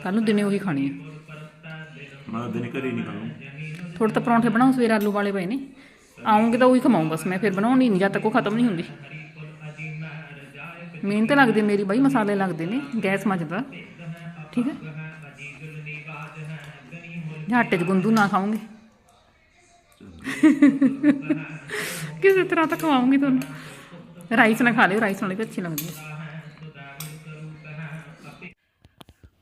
ਕੱਲ ਨੂੰ ਦਿਨੇ ਉਹੀ ਖਾਣੀ ਹੈ ਮੈਂ ਦਿਨ ਘਰੇ ਨਹੀਂ ਖਾਣਾ ਥੋੜੇ ਤਾਂ ਪਰੌਂਠੇ ਬਣਾਉ ਸਵੇਰ ਆਲੂ ਵਾਲੇ ਪਏ ਨੇ। ਆਉਂਗੇ ਤਾਂ ਉਹੀ ਖਵਾਉਂ ਬਸ ਮੈਂ ਫਿਰ ਬਣਾਉਣੀ ਨਹੀਂ ਜਦ ਤੱਕ ਉਹ ਖਤਮ ਨਹੀਂ ਹੁੰਦੀ। ਮਿਹਨਤ ਲੱਗਦੀ ਮੇਰੀ ਬਾਈ ਮਸਾਲੇ ਲੱਗਦੇ ਨੇ ਗੈਸ ਮੱਚਦਾ। ਠੀਕ ਹੈ? ਜਾਂ ਆਟੇ 'ਚ ਗੁੰਦੂ ਨਾ ਖਾਉਂਗੇ ਕਿਸੇ ਤਰ੍ਹਾਂ ਤਾਂ ਖਵਾਉਂਗੀ ਤੁਹਾਨੂੰ। ਰਾਈਸ ਨਾ ਖਾ ਲਿਓ, ਰਾਈਸ ਨਾਲ ਵੀ ਅੱਛੀ ਲੱਗਦੀ ਹੈ।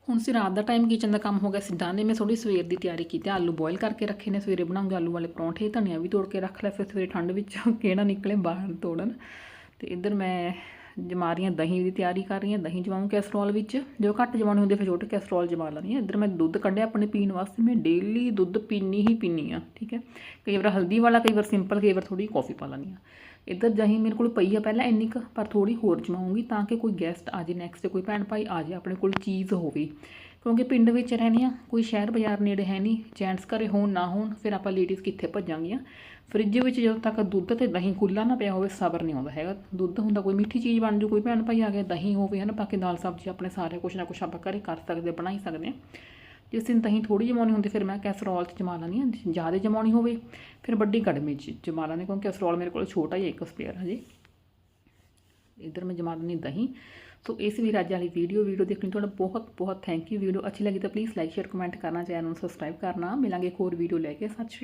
ਹੁਣ ਸੀ ਰਾਤ ਦਾ ਟਾਈਮ ਕਿਚਨ ਦਾ ਕੰਮ ਹੋ ਗਿਆ ਸੀ ਡਾਨੇ ਮੈਂ ਥੋੜੀ ਸਵੇਰ ਦੀ ਤਿਆਰੀ ਕੀਤੀ, ਆਲੂ ਬੋਇਲ ਕਰਕੇ ਰੱਖੇ ਨੇ, ਸਵੇਰੇ ਬਣਾਉਂਗੇ ਆਲੂ ਵਾਲੇ ਪਰੌਂਠੇ, ਧਨੀਆ ਵੀ ਤੋੜ ਕੇ ਰੱਖ ਲਿਆ, ਫਿਰ ਸਵੇਰੇ ਠੰਡ ਵਿੱਚ ਕਿਹੜਾ ਨਿਕਲੇ ਬਾਹਰ ਤੋੜਨ। ਤੇ ਇੱਧਰ ਮੈਂ ਜਮਾ ਰਹੀ ਹਾਂ ਦਹੀਂ ਦੀ ਤਿਆਰੀ ਕਰ ਰਹੀ ਹਾਂ ਦਹੀਂ ਜਮਾਉਂ ਕੈਸਟਰੋਲ ਵਿੱਚ, ਜੋ ਘੱਟ ਜਮਾਉਣੀ ਹੁੰਦੀ ਫਿਰ ਛੋਟੇ ਕੈਸਟਰੋਲ ਜਮਾ ਲੈਂਦੀ ਹਾਂ ਇੱਧਰ ਮੈਂ ਦੁੱਧ ਕੱਢਿਆ ਆਪਣੇ ਪੀਣ ਵਾਸਤੇ, ਮੈਂ ਡੇਲੀ ਦੁੱਧ ਪੀਣੀ ਹੀ ਪੀਣੀ ਆ, ਠੀਕ ਹੈ। ਕਈ ਵਾਰ ਹਲਦੀ ਵਾਲਾ, ਕਈ ਵਾਰ ਸਿੰਪਲ ਕਈ ਵਾਰ ਥੋੜੀ ਕਾਫੀ ਪਾ ਲੈਂਦੀ ਹਾਂ ਇੱਧਰ ਦਹੀਂ ਮੇਰੇ ਕੋਲ ਪਈ ਆ ਪਹਿਲਾਂ ਇੰਨੀ ਕੁ, ਪਰ ਥੋੜੀ ਹੋਰ ਜਮਾਉਂਗੀ ਤਾਂ ਕਿ ਕੋਈ ਗੈਸਟ ਆ ਜੇ ਨੈਕਸਟ ਕੋਈ ਭੈਣ ਭਾਈ ਆ ਜੇ, ਆਪਣੇ ਕੋਲ ਚੀਜ਼ ਹੋਵੇ। ਕਿਉਂਕਿ ਪਿੰਡ ਵਿੱਚ ਰਹਿੰਦੇ ਆ ਕੋਈ ਸ਼ਹਿਰ ਬਾਜ਼ਾਰ ਨੇੜੇ ਹੈ ਨਹੀਂ ਜੈਂਟਸ ਘਰੇ ਹੋਣ ਨਾ ਹੋਣ, ਫਿਰ ਆਪਾਂ ਲੇਡੀਜ਼ ਕਿੱਥੇ ਭੱਜਾਂਗੀਆਂ? ਫ੍ਰਿਜ ਵਿੱਚ ਜਦੋਂ ਤੱਕ ਦੁੱਧ ਤੇ ਦਹੀਂ ਖੁੱਲਾ ਨਾ ਪਿਆ ਹੋਵੇ, ਸਬਰ ਨਹੀਂ ਆਉਂਦਾ ਹੈਗਾ। ਦੁੱਧ ਹੁੰਦਾ, ਕੋਈ ਮਿੱਠੀ ਚੀਜ਼ ਬਣ ਜੂ, ਕੋਈ ਭੈਣ ਭਾਈ ਆ ਗਿਆ, ਦਹੀਂ ਹੋਵੇ ਹਨ, ਬਾਕੀ ਦਾਲ ਸਬਜ਼ੀ ਆਪਣੇ ਸਾਰੇ ਕੁਛ ਨਾ ਕੁਛ ਆਪਾਂ ਘਰੇ ਕਰ ਸਕਦੇ ਬਣਾ ਹੀ ਸਕਦੇ ਹਾਂ। ਜਿਸ ਦਿਨ ਦਹੀਂ ਥੋੜੀ ਜਮਾਉਣੀ ਹੁੰਦੀ, ਫਿਰ ਮੈਂ ਕੈਸਰੋਲ 'ਚ ਜਮਾ ਲੈਂਦੀ ਹਾਂ, ਜ਼ਿਆਦਾ ਜਮਾਉਣੀ ਹੋਵੇ, ਫਿਰ ਵੱਡੀ ਕੜਮੀ 'ਚ ਜਮਾ ਲੈਂਦੀ ਕਿਉਂਕਿ ਕੈਸਰੋਲ ਮੇਰੇ ਕੋਲ ਛੋਟਾ ਹੀ ਇੱਕ ਸਪੇਅਰ ਹੈ ਜੀ। ਇਧਰ ਮੈਂ ਜਮਾ ਦਿੰਦੀ ਦਹੀਂ। ਸੋ ਇਸ ਵੀ ਰਾਜਾਂ ਵਾਲੀ ਵੀਡੀਓ ਵੀਡੀਓ ਦੇਖਣ ਲਈ ਤੁਹਾਡਾ ਬਹੁਤ ਬਹੁਤ ਥੈਂਕ ਯੂ ਵੀਡੀਓ ਅੱਛੀ ਲੱਗੀ ਤਾਂ ਪਲੀਜ਼ ਲਾਈਕ ਸ਼ੇਅਰ ਕਮੈਂਟ ਕਰਨਾ। ਚੈਨਲ ਨੂੰ ਸਬਸਕ੍ਰਾਈਬ ਕਰਨਾ। ਮਿਲਾਂਗੇ ਇੱਕ ਹੋਰ ਵੀਡੀਓ ਲੈ ਕੇ। ਸਤਿ ਸ਼੍ਰੀ